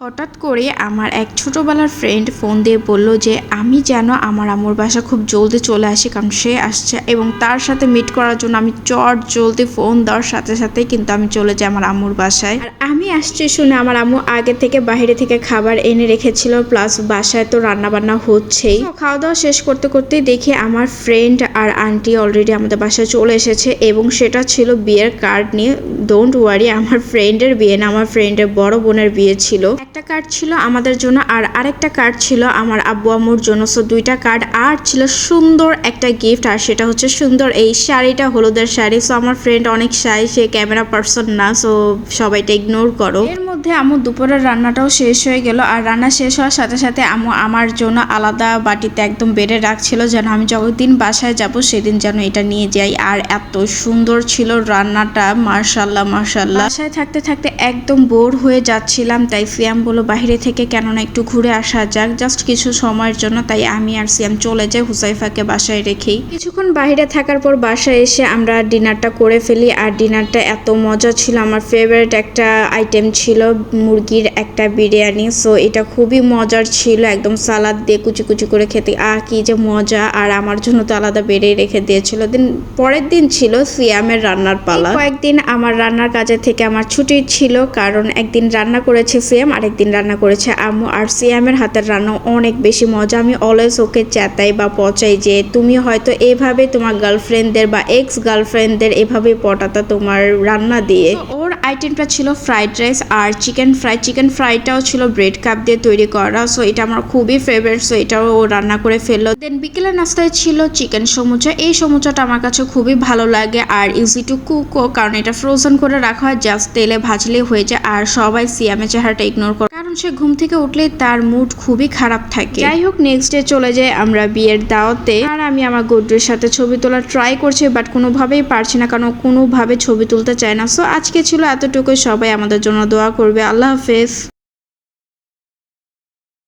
হঠাৎ করে আমার এক ছোটোবেলার ফ্রেন্ড ফোন দিয়ে বলল যে, আমি যেন আমার আম্মুর বাসা খুব জলদি চলে আসি কারণ সে আসছে এবং তার সাথে মিট করার জন্য আমি চট জলদি ফোন দেওয়ার সাথে সাথেই কিন্তু আমি চলে যাই আমার আম্মুর বাসায়। আর আমি আসছি শুনে আমার আম্মু আগে থেকে বাইরে থেকে খাবার এনে রেখেছিল প্লাস বাসায় তো রান্না বান্না হচ্ছেই। খাওয়া দাওয়া শেষ করতে করতেই দেখি আমার ফ্রেন্ড আর আন্টি অলরেডি আমাদের বাসায় চলে এসেছে এবং সেটা ছিল বিয়ের কার্ড নিয়ে। ডোন্ট ওয়ারি আমার ফ্রেন্ডের বিয়ে না, আমার ফ্রেন্ডের বড় বোনের বিয়ে ছিল। একটা কার্ড ছিল আমাদের জন্য আর আরেকটা কার্ড ছিল আমার আব্বু আম্মুর জন্য। সো দুইটা কার্ড আর ছিল সুন্দর একটা গিফট আর সেটা হচ্ছে সুন্দর এই শাড়িটা, হলুদের শাড়ি। সো আমার ফ্রেন্ড অনেক শাড়ি সে ক্যামেরা পার্সন না সো সবাইটা ইগনোর করো। মধ্যে আমু দুপুরের রান্নাটাও শেষ হয়ে গেল আর রান্না শেষ হওয়ার সাথে সাথে আমু আমার জন্য আলাদা বাটিতে একদম বেড়ে রাখছিল যেন আমি যতদিন বাসায় যাব সেদিন যেন এটা নিয়ে যাই। আর এত সুন্দর ছিল রান্নাটা মার্শাল্লাহ মার্শাল্লাহ বাসায় থাকতে থাকতে একদম বোর হয়ে যাচ্ছিলাম, তাই সিয়াম বলো বাইরে থেকে কেননা একটু ঘুরে আসা যাক, জাস্ট কিছু সময়ের জন্য। তাই আমি আর সিয়াম চলে যাই হুসাইফাকে বাসায় রেখেই। কিছুক্ষণ বাইরে থাকার পর বাসায় এসে আমরা ডিনারটা করে ফেলি। আর ডিনারটা এত মজা ছিল, আমার ফেভারিট একটা আইটেম ছিল মুরগির একটা বিরিয়ানি সো এটা খুবই মজার ছিল একদম সালাদ দিয়ে কুচি কুচি করে খেতে। আর কি যে মজা আর আমার জন্য তো আলাদা বেড়েই রেখে দিয়েছিল। দিন পরের দিন ছিল সিয়ামের রান্নার পালা। কয়েকদিন আমার রান্নার কাজে থেকে আমার ছুটি ছিল কারণ একদিন রান্না করেছে সিয়াম আরেকদিন রান্না করেছে আম্মু। আর সিয়ামের হাতের রান্না অনেক বেশি মজা। আমি অলওয়েজ ওকে চেতাই বা পচাই যে তুমি হয়তো এভাবে তোমার গার্লফ্রেন্ডদের বা এক্স গার্লফ্রেন্ডদের এভাবে পটাতা তোমার রান্না দিয়ে। আইটেমটা ছিল ফ্রাইড রাইস আর চিকেন ফ্রাই চিকেন ফ্রাইটাও ছিল ব্রেড কাপ দিয়ে তৈরি করা সো এটা আমার খুবই ফেভারিট সো এটাও ও রান্না করে ফেলল। দেন বিকেলের নাস্তায় ছিল চিকেন সমুচা, এই সমুচাটা আমার কাছে খুবই ভালো লাগে আর ইজি টু কুকও কারণ এটা ফ্রোজেন করে রাখা হয় জাস্ট তেলে ভাজলে হয়ে যায়, আর সবাই সিয়ামে চেহারাটা ইগনোর করে কারণ সে ঘুম থেকে উঠলে তার মুড খুবই খারাপ থাকে। যাই হোক নেক্সট ডে চলে যাই আমরা বিয়ের দাওয়াতে। আর আমি আমার গুড্ডুর সাথে ছবি তোলা ট্রাই করছি বাট কোনোভাবেই পারছি না, কারণ কোনোভাবে ছবি তুলতে চায় না। সো আজকে ছিল এতটুকুই। সবাই আমাদের জন্য দোয়া করবে। আল্লাহ হাফেজ।